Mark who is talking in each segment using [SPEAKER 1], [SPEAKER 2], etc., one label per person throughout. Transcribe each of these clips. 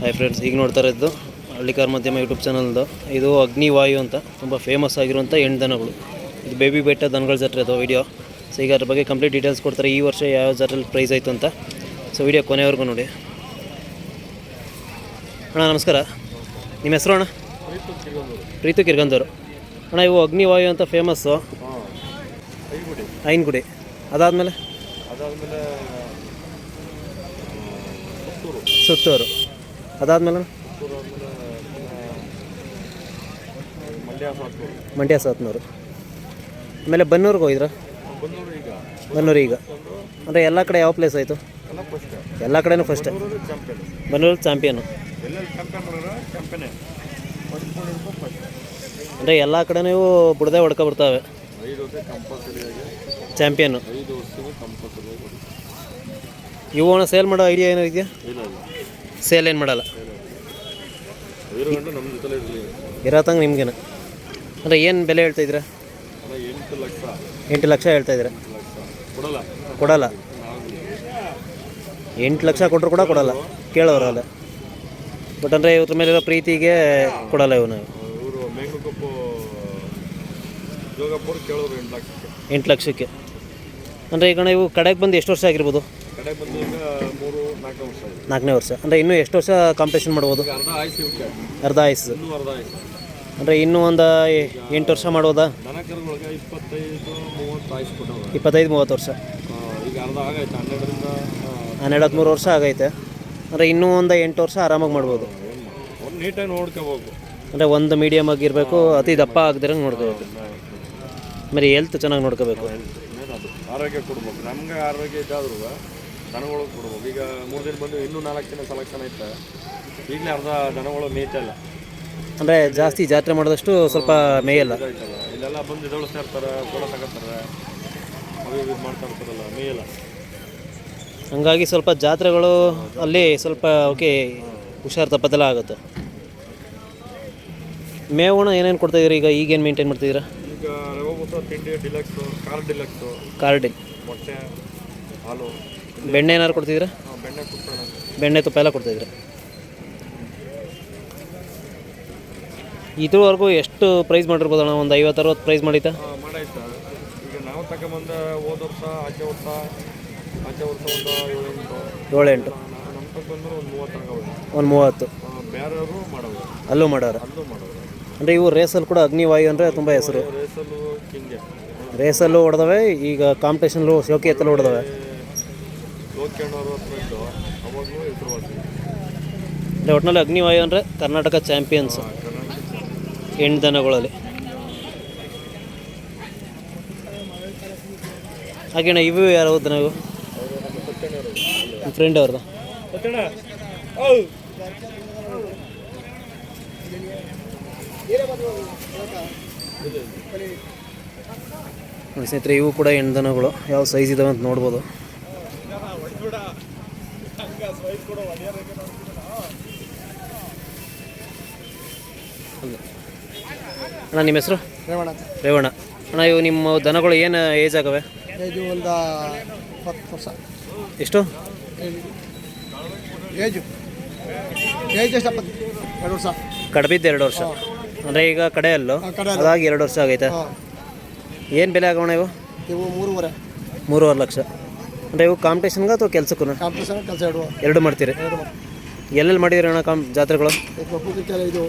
[SPEAKER 1] Hi friends ಈಗ ನೋಡ್ತಾ ಇರೋದು ಹಳ್ಳಿಕಾರ್ ಮಧ್ಯಮ ಯೂಟ್ಯೂಬ್ ಚಾನಲ್ದು ಇದು ಅಗ್ನಿವಾಯು ಅಂತ ತುಂಬ ಫೇಮಸ್ ಆಗಿರುವಂಥ ಹೆಣ್ಣು ದನಗಳು. ಇದು ಬೇಬಿ ಬೆಟ್ಟ ದನಗಳ ಜಾತ್ರೆ ಅದು ವಿಡಿಯೋ ಸೊ ಈಗ ಅದ್ರ ಬಗ್ಗೆ ಕಂಪ್ಲೀಟ್ ಡೀಟೇಲ್ಸ್ ಕೊಡ್ತಾರೆ. ಈ ವರ್ಷ ಯಾವ ಜಾತ್ರೆಯಲ್ಲಿ ಪ್ರೈಸ್ ಆಯಿತು ಅಂತ. ಸೊ ವಿಡಿಯೋ ಕೊನೆವರೆಗೂ ನೋಡಿ. ಅಣ್ಣ ನಮಸ್ಕಾರ. ನಿಮ್ಮ ಹೆಸರು ಅಣ್ಣ? ಪ್ರೀತು ಕಿರ್ಗಂದವರು ಅಣ್ಣ ಇವು ಅಗ್ನಿವಾಯು ಅಂತ ಫೇಮಸ್ಸು ಐನ್ಗುಡಿ. ಅದಾದಮೇಲೆ? ಸುತ್ತೂರು. ಅದಾದಮೇಲೆ?
[SPEAKER 2] ಮಂಡ್ಯ ಸಾತ್ನೂರು
[SPEAKER 1] ಆಮೇಲೆ ಬನ್ನೂರಿಗೆ ಹೋಗಿದ್ರ? ಬನ್ನೂರು ಈಗ. ಅಂದರೆ ಎಲ್ಲ ಕಡೆ ಯಾವ ಪ್ಲೇಸ್ ಆಯಿತು
[SPEAKER 2] ಎಲ್ಲ
[SPEAKER 1] ಕಡೆನೂ ಫಸ್ಟ್
[SPEAKER 2] ಬನ್ನೂರು ಚಾಂಪಿಯನ್ ಚಾಂಪಿಯನ್ನೇ
[SPEAKER 1] ಅಂದರೆ ಎಲ್ಲ ಕಡೆನೂ ಇವು ಬುಡದೆ ಹೊಡ್ಕೊ ಬರ್ತಾವೆ
[SPEAKER 2] ಐದು
[SPEAKER 1] ಇವು ಸೇಲ್ ಮಾಡೋ ಐಡಿಯಾ ಏನೋ ಇದೆಯಾ? ಸೇಲ್ ಏನು ಮಾಡಲ್ಲ. ಇರತ್ತಂಗೆ ನಿಮ್ಗೇನು? ಅಂದರೆ ಏನು ಬೆಲೆ ಹೇಳ್ತಾ
[SPEAKER 2] ಎಂಟು ಲಕ್ಷ
[SPEAKER 1] ಹೇಳ್ತಾ ಇದ್ದೀರಾ?
[SPEAKER 2] ಕೊಡಲ್ಲ.
[SPEAKER 1] ಎಂಟು ಲಕ್ಷ ಕೊಟ್ಟರು ಕೂಡ ಕೊಡಲ್ಲ. ಕೇಳೋರಲ್ಲ ಬಟ್ ಅಂದರೆ ಇವ್ರ ಮೇಲಿರೋ ಪ್ರೀತಿಗೆ ಕೊಡಲ್ಲ ಇವನು.
[SPEAKER 2] ಎಂಟು ಲಕ್ಷಕ್ಕೆ.
[SPEAKER 1] ಅಂದರೆ ಈಗ ಇವು ಕಡೆಗೆ ಬಂದು ಎಷ್ಟು ವರ್ಷ ಆಗಿರ್ಬೋದು?
[SPEAKER 2] ಕಡೆ ಬಂದು ಈಗ ಮೂರು ನಾಲ್ಕು ವರ್ಷ ಆಗಿದೆ
[SPEAKER 1] ನಾಲ್ಕನೇ ವರ್ಷ. ಅಂದರೆ ಇನ್ನೂ ಎಷ್ಟು ವರ್ಷ ಕಾಂಪಿಟೇಷನ್ ಮಾಡ್ಬೋದು?
[SPEAKER 2] ಈಗ ಅರ್ಧ
[SPEAKER 1] ಆಯ್ಸು
[SPEAKER 2] ಇನ್ನೂ ಅರ್ಧ
[SPEAKER 1] ಅಂದರೆ ಇನ್ನೂ ಒಂದು ಎಂಟು ವರ್ಷ ಮಾಡ್ಬೋದಾ?
[SPEAKER 2] ದನ ಕರುಗಳಿಗೆ ಇಪ್ಪತ್ತೈದು ಮೂವತ್ತು ಆಯ್ತು ಕೊಟ್ಟವ್ರೆ.
[SPEAKER 1] ಇಪ್ಪತ್ತೈದು ಮೂವತ್ತು ವರ್ಷ.
[SPEAKER 2] ಆ, ಈಗ ಅರ್ಧ ಆಗೈತೆ. ಹನ್ನೆರಡರಿಂದ
[SPEAKER 1] ಹನ್ನೆರಡು ಹದಿಮೂರು ವರ್ಷ ಆಗೈತೆ. ಅಂದರೆ ಇನ್ನೂ ಒಂದು ಎಂಟು ವರ್ಷ ಆರಾಮಾಗಿ ಮಾಡ್ಬೋದು.
[SPEAKER 2] ಒಂದು ನೀಟಾಗಿ ನೋಡ್ಕೋಬೇಕು.
[SPEAKER 1] ಅಂದರೆ ಒಂದು ಮೀಡಿಯಮ್ ಆಗಿರಬೇಕು ಅತಿ ದಪ್ಪ ಆಗದಿರಂಗೆ ನೋಡ್ಕೋಬೇಕು. ಆಮೇಲೆ ಹೆಲ್ತ್ ಚೆನ್ನಾಗಿ ನೋಡ್ಕೋಬೇಕು.
[SPEAKER 2] ಆರೋಗ್ಯ ಕೊಡ್ಬೇಕು. ನಮ್ಗೆ ಆರೋಗ್ಯ ಇದ್ದಾದ್ರೂ ದನಗಳಿಗೆ ಕೊಡ್ಬೋದು ಈಗ ಮೂರು ದಿನ ಬಂದು ಇನ್ನೂ ನಾಲ್ಕು ದಿನ ಸೆಲೆಕ್ಷನ್ ಐತೆ. ಈಗಲೇ ಅರ್ಧ ದನಗಳು ಮೇಯ್ತಲ್ಲ.
[SPEAKER 1] ಅಂದರೆ ಜಾಸ್ತಿ ಜಾತ್ರೆ ಮಾಡಿದಷ್ಟು ಸ್ವಲ್ಪ ಮೇಯಲ್ಲ?
[SPEAKER 2] ಇಲ್ಲೆಲ್ಲ ಬಂದು ಎದೊಳಿಸ್ತಾ ಇರ್ತಾರೆ ಫೋಟೋ ತಗೋತಾರೆ. ಅವು ಇದು ಮಾಡ್ತಾ ಇರ್ತಾರಲ್ಲ ಮೇಯಲ್ಲ.
[SPEAKER 1] ಹಂಗಾಗಿ ಸ್ವಲ್ಪ ಜಾತ್ರೆಗಳು ಅಲ್ಲಿ ಸ್ವಲ್ಪ ಓಕೆ ಹುಷಾರು ತಪ್ಪದೆಲ್ಲ ಆಗುತ್ತೆ. ಮೇವಣ ಏನೇನು ಕೊಡ್ತಾಯಿದ್ದೀರಾ ಈಗ ಈಗೇನು ಮೇಂಟೈನ್ ಮಾಡ್ತಿದ್ದೀರಾ?
[SPEAKER 2] ಈಗ ರವೆ ಬೂಸ ತಿಂಡಿ ಡಿಲಕ್ಸು ಕಾರ್ ಡಿಲಕ್ಸು
[SPEAKER 1] ಕಾರ್ಡಿನ್
[SPEAKER 2] ಮೊಟ್ಟೆ ಹಾಲು.
[SPEAKER 1] ಬೆಣ್ಣೆ ಏನಾದ್ರು ಕೊಡ್ತಿದ್ದೀರಾ?
[SPEAKER 2] ಆ, ಬೆಣ್ಣೆ
[SPEAKER 1] ತುಪ್ಪ ಎಲ್ಲ ಕೊಡ್ತಿದ್ರೆ ಇದುವರೆಗೂ ಎಷ್ಟು ಪ್ರೈಸ್ ಮಾಡಿರ್ಬೋದಣ ಅಣ್ಣ ಒಂದು ಐವತ್ತು ಅರವತ್ತು ಪ್ರೈಸ್ ಮಾಡಿತ್ತಾ
[SPEAKER 2] ಮಾಡಾಯ್ತಾ. ಈಗ ನಾವು ತಗೊಂಬಂದ ಹೋದ ವರ್ಷ ಆಚೆ ವರ್ಷ ಆಚೆ ವರ್ಷ ಒಂದು ಏಳೆಂಟು. ನಮ್ಮ ಒಂದು ಮೂವತ್ತು ಆಗವೆ
[SPEAKER 1] ಒಂದು ಮೂವತ್ತು.
[SPEAKER 2] ಬೇರೆಯವರು ಮಾಡೋದು
[SPEAKER 1] ಅಲ್ಲೂ ಮಾಡೋರು?
[SPEAKER 2] ಅಲ್ಲೂ
[SPEAKER 1] ಅಂದರೆ ಇವು ರೇಸಲ್ಲಿ ಕೂಡ ಅಗ್ನಿವಾಯು ಅಂದರೆ ತುಂಬ ಹೆಸರು.
[SPEAKER 2] ರೇಸಲ್ಲೂ
[SPEAKER 1] ರೇಸಲ್ಲೂ ಹೊಡೆದವೆ ಈಗ ಕಾಂಪಿಟೇಷನ್ಲು ಶೋಕಿ ಎತ್ತಲು ಹೊಡೆದವೆ.
[SPEAKER 2] ಅವಾಗಲೂ ಹೆಸರುವಾಸಿ
[SPEAKER 1] ಅಂದರೆ ಒಟ್ಟಿನಲ್ಲಿ ಅಗ್ನಿವಾಯು ಅಂದರೆ ಕರ್ನಾಟಕ ಚಾಂಪಿಯನ್ಸ್.
[SPEAKER 2] ಎಂಟು
[SPEAKER 1] ಹೆಣ್ಣು ದನಗಳಲ್ಲಿ. ಹಾಗೇಣ ಇವು ಯಾರು
[SPEAKER 2] ನಮ್ಮ
[SPEAKER 1] ಫ್ರೆಂಡ್ ಅವ್ರದ್ದು. ಸ್ನೇಹಿತರೆ ಇವು ಕೂಡ ಹೆಣ್ಣು ದನಗಳು. ಯಾವ ಸೈಜ್ ಇದಾವೆ ಅಂತ ನೋಡ್ಬೋದು. ಅಣ್ಣ ನಿಮ್ಮ ಹೆಸರು?
[SPEAKER 3] ರೇವಣ
[SPEAKER 1] ರೇವಣ್ಣ ಅಣ್ಣ ಇವು ನಿಮ್ಮ ದನಗಳು ಏನು ಏಜ್ ಆಗವೆ?
[SPEAKER 3] ಇದು ಒಂದು ಇಪ್ಪತ್ತು ವರ್ಷ.
[SPEAKER 1] ಎಷ್ಟು?
[SPEAKER 3] ಏಜು. ಏಜ್ ಎಷ್ಟು ಎರಡು ವರ್ಷ.
[SPEAKER 1] ಕಡ್ಬಿದ್ದು ಎರಡು ವರ್ಷ. ಅಂದರೆ ಈಗ ಕಡೆ
[SPEAKER 3] ಆ, ಕಡೆ
[SPEAKER 1] ಅದಾಗಿ ಎರಡು ವರ್ಷ ಆಗೈತೆ.
[SPEAKER 3] ಹಾಂ.
[SPEAKER 1] ಏನು ಬೆಲೆ ಆಗೋಣ ಇವು?
[SPEAKER 3] ಇವು ಮೂರುವರೆ.
[SPEAKER 1] ಮೂರುವರೆ ಲಕ್ಷ. ಅಂದರೆ ಇವು ಕಾಂಪಿಟೇಷನ್ಗೆ ಅಥವಾ ಕೆಲ್ಸಕ್ಕೂ
[SPEAKER 3] ಕಾಂಪಿಟೇಷನ್ ಕೆಲಸ ಎರಡು
[SPEAKER 1] ಎರಡು ಮಾಡ್ತೀರಿ.
[SPEAKER 3] ಎರಡು
[SPEAKER 1] ಎಲ್ಲೆಲ್ಲಿ ಮಾಡಿದಿರಿ ಅಣ್ಣ ಕಾಮ್ ಜಾತ್ರೆಗಳು?
[SPEAKER 3] ಇದು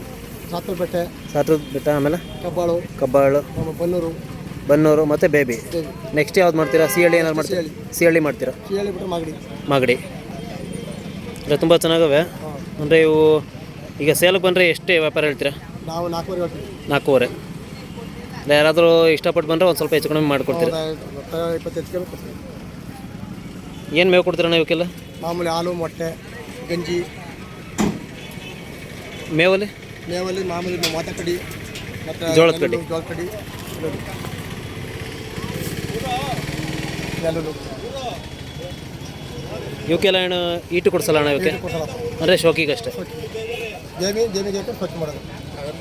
[SPEAKER 3] ಇದು ಬೆಟ್ಟೆ
[SPEAKER 1] ಸಾತ್ರ ಬೆಟ್ಟ ಆಮೇಲೆ?
[SPEAKER 3] ಕಬ್ಬಾಳು
[SPEAKER 1] ಕಬ್ಬಾಳು.
[SPEAKER 3] ಬನ್ನೂರು.
[SPEAKER 1] ಬನ್ನೂರು ಮತ್ತು ಬೇಬಿ. ನೆಕ್ಸ್ಟ್ ಯಾವ್ದು ಮಾಡ್ತೀರಾ? ಸಿಹಳ್ಳಿ ಏನಾರು ಮಾಡ್ತೀರಾ? ಸಿಹಳ್ಳಿ. ಮಾಡ್ತೀರಾ?
[SPEAKER 3] ಶಿಯಾಳಿ ಬಿಟ್ಟು ಮಾಗಡಿ.
[SPEAKER 1] ಮಾಗಡಿ. ಅಂದರೆ ತುಂಬ ಚೆನ್ನಾಗವೆ. ಅಂದರೆ ಇವು ಈಗ ಸೇಲಕ್ಕೆ ಬಂದರೆ ಎಷ್ಟೇ ವ್ಯಾಪಾರ ಹೇಳ್ತೀರಾ?
[SPEAKER 3] ನಾವು ನಾಲ್ಕೂವರೆ ಹೇಳ್ತೀವಿ.
[SPEAKER 1] ನಾಲ್ಕೂವರೆ. ಯಾರಾದರೂ ಇಷ್ಟಪಟ್ಟು ಬಂದರೆ ಒಂದು ಸ್ವಲ್ಪ ಹೆಚ್ಚು ಕಡಿಮೆ ಮಾಡಿಕೊಡ್ತೀರಾ?
[SPEAKER 3] ಇಪ್ಪತ್ತೈದು
[SPEAKER 1] ಏನು ಮೇವು ಕೊಡ್ತೀರಣ್ಣ ಇವಕ್ಕೆಲ್ಲ?
[SPEAKER 3] ಮಾಮೂಲಿ ಹಾಲು ಮೊಟ್ಟೆ ಗಂಜಿ.
[SPEAKER 1] ಮೇವಲ್ಲಿ?
[SPEAKER 3] ಮೇವಲ್ಲಿ ಮಾಮೂಲಿ ಮಾತ ಕಡಿ ಮತ್ತು
[SPEAKER 1] ಜೋಳದ ಕಡ್ಡಿ.
[SPEAKER 3] ಜೋಳದ ಕಡಿ
[SPEAKER 1] ಇವಕ್ಕೆಲ್ಲ ಏನು ಈಟು ಕೊಡ್ಸಲ್ಲ ಅಣ್ಣ ಇವಕ್ಕೆ?
[SPEAKER 3] ಕೊಡ್ಸಲ್ಲ.
[SPEAKER 1] ಅಂದರೆ ಶೋಕಿಗಷ್ಟೇ
[SPEAKER 3] ಸ್ವಚ್ಛ ಮಾಡೋದು.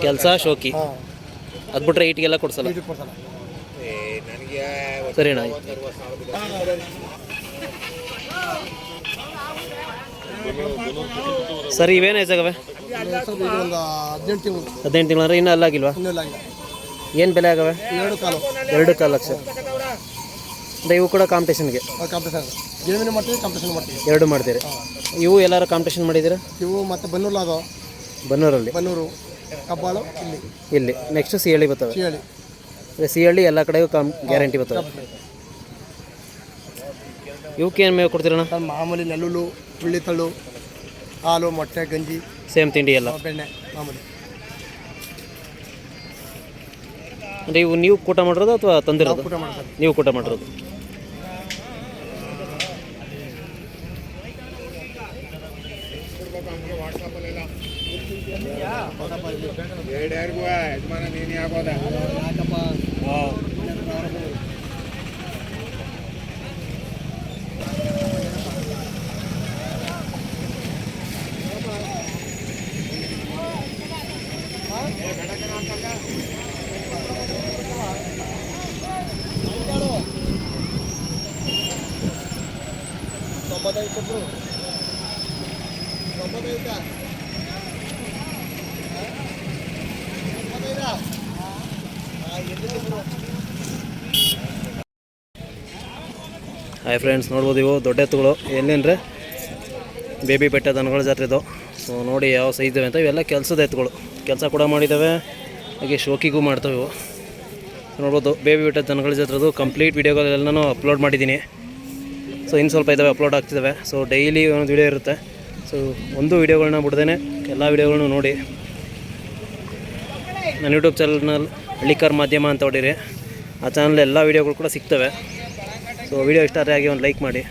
[SPEAKER 1] ಕೆಲಸ ಶೋಕಿ.
[SPEAKER 3] ಹಾಂ.
[SPEAKER 1] ಅದು ಬಿಟ್ರೆ ಈಟಿಗೆಲ್ಲ ಕೊಡ್ಸಲ್ಲ.
[SPEAKER 3] ಇದು ಕೊಡ್ಸಲ್ಲ.
[SPEAKER 1] ಸರಿ ಅಣ್ಣ ಸರ್ ಇವೇನು
[SPEAKER 3] ಐಸಾಗವೆ ಹದಿನೆಂಟು ತಿಂಗಳು
[SPEAKER 1] ಹದಿನೆಂಟು ತಿಂಗಳು ಅಂದ್ರೆ ಇನ್ನೂ ಅಲ್ಲಾಗಿಲ್ವಾ ಏನು ಬೆಲೆ ಆಗವೆ?
[SPEAKER 3] ಎರಡು ಕಾಲು
[SPEAKER 1] ಎರಡು ಕಾಲು ಲಕ್ಷ. ಅಂದರೆ ಇವು ಕೂಡ ಕಾಂಪಿಟೇಷನ್ಗೆ
[SPEAKER 3] ಕಾಂಪಿಟೇಷನ್ ಗಿಡಮಿನ ಮಾಡ್ತೀವಿ ಕಾಂಪಿಟೇಷನ್ ಮಾಡ್ತೀವಿ
[SPEAKER 1] ಎರಡು ಮಾಡ್ತೀರಿ. ಇವು ಎಲ್ಲರೂ ಕಾಂಪಿಟೇಷನ್ ಮಾಡಿದ್ದೀರಾ?
[SPEAKER 3] ಇವು ಮತ್ತು ಬನ್ನೂರು ಅದಾವ
[SPEAKER 1] ಬನ್ನೂರಲ್ಲಿ
[SPEAKER 3] ಬನ್ನೂರು ಕಬ್ಬಾಳು ಇಲ್ಲಿ
[SPEAKER 1] ಇಲ್ಲಿ ನೆಕ್ಸ್ಟ್ ಸಿ ಹಳ್ಳಿ ಬರ್ತವೆ ಸಿ ಹಳ್ಳಿ ಎಲ್ಲ ಕಡೆಗೂ ಕಾಂ ಗ್ಯಾರಂಟಿ ಬರ್ತವೆ. ಇವಕ್ಕೆ ಏನು ಮೇವು ಕೊಡ್ತೀರಣ್ಣ?
[SPEAKER 3] ಮಾಮೂಲಿ ನೆಲ್ಲುಲು ಹುಳ್ಳಿ ತಳ್ಳು ಹಾಲು ಮೊಟ್ಟೆ ಗಂಜಿ
[SPEAKER 1] ಸೇಮ್ ತಿಂಡಿ ಎಲ್ಲ?
[SPEAKER 3] ಬೆಣ್ಣೆ ಮಾಮೂಲಿ.
[SPEAKER 1] ಅಂದರೆ ಇವು ನೀವು ಕೂಟ ಮಾಡಿರೋದು ಅಥವಾ ತಂದಿರೋದು?
[SPEAKER 3] ಊಟ ಮಾಡ್ತಾರೆ
[SPEAKER 1] ನೀವು ಕೂಟ ಮಾಡಿರೋದು. ಹಾಯ್ ಫ್ರೆಂಡ್ಸ್, ನೋಡ್ಬೋದು ಇವು ದೊಡ್ಡ ಎತ್ತುಗಳು. ಎಲ್ಲಿಂದ್ರೆ ಬೇಬಿ ಬೆಟ್ಟ ದನಗಳ ಜಾತ್ರೆ ಇದು. ಸೊ ನೋಡಿ ಯಾವ ಸೈಜ್ ಅಂತ ಇವೆಲ್ಲ ಕೆಲಸದ ಎತ್ತುಗಳು. ಕೆಲಸ ಕೂಡ ಮಾಡಿದ್ದಾವೆ. ಹಾಗೆ ಶೋಕಿಗೂ ಮಾಡ್ತವೆ ಇವು. ನೋಡ್ಬೋದು ಬೇಬಿ ಬಿಟ್ಟ ದನಗಳ ಜೊತೆದು ಕಂಪ್ಲೀಟ್ ವೀಡಿಯೋಗಳೆಲ್ಲನೂ ಅಪ್ಲೋಡ್ ಮಾಡಿದ್ದೀನಿ. ಸೊ ಇನ್ನು ಸ್ವಲ್ಪ ಇದ್ದಾವೆ ಅಪ್ಲೋಡ್ ಆಗ್ತಿದ್ದಾವೆ ಸೊ ಡೈಲಿ ಒಂದು ವೀಡಿಯೋ ಇರುತ್ತೆ. ಸೊ ಒಂದು ವೀಡಿಯೋಗಳನ್ನ ಬಿಡ್ದೇನೆ ಎಲ್ಲ ವೀಡಿಯೋಗಳನ್ನೂ ನೋಡಿ. ನನ್ನ ಯೂಟ್ಯೂಬ್ ಚಾನಲ್ನಲ್ಲಿ ಹಳ್ಳಿಕಾರ್ ಮಾಧ್ಯಮ ಅಂತ ಹೊಡೀರಿ ಆ ಚಾನಲ್ ಎಲ್ಲ ವೀಡಿಯೋಗಳು ಕೂಡ ಸಿಗ್ತವೆ. ಸೊ ವೀಡಿಯೋ ಇಷ್ಟ ಆದರೆ ಆಗಿ ಒಂದು ಲೈಕ್ ಮಾಡಿ.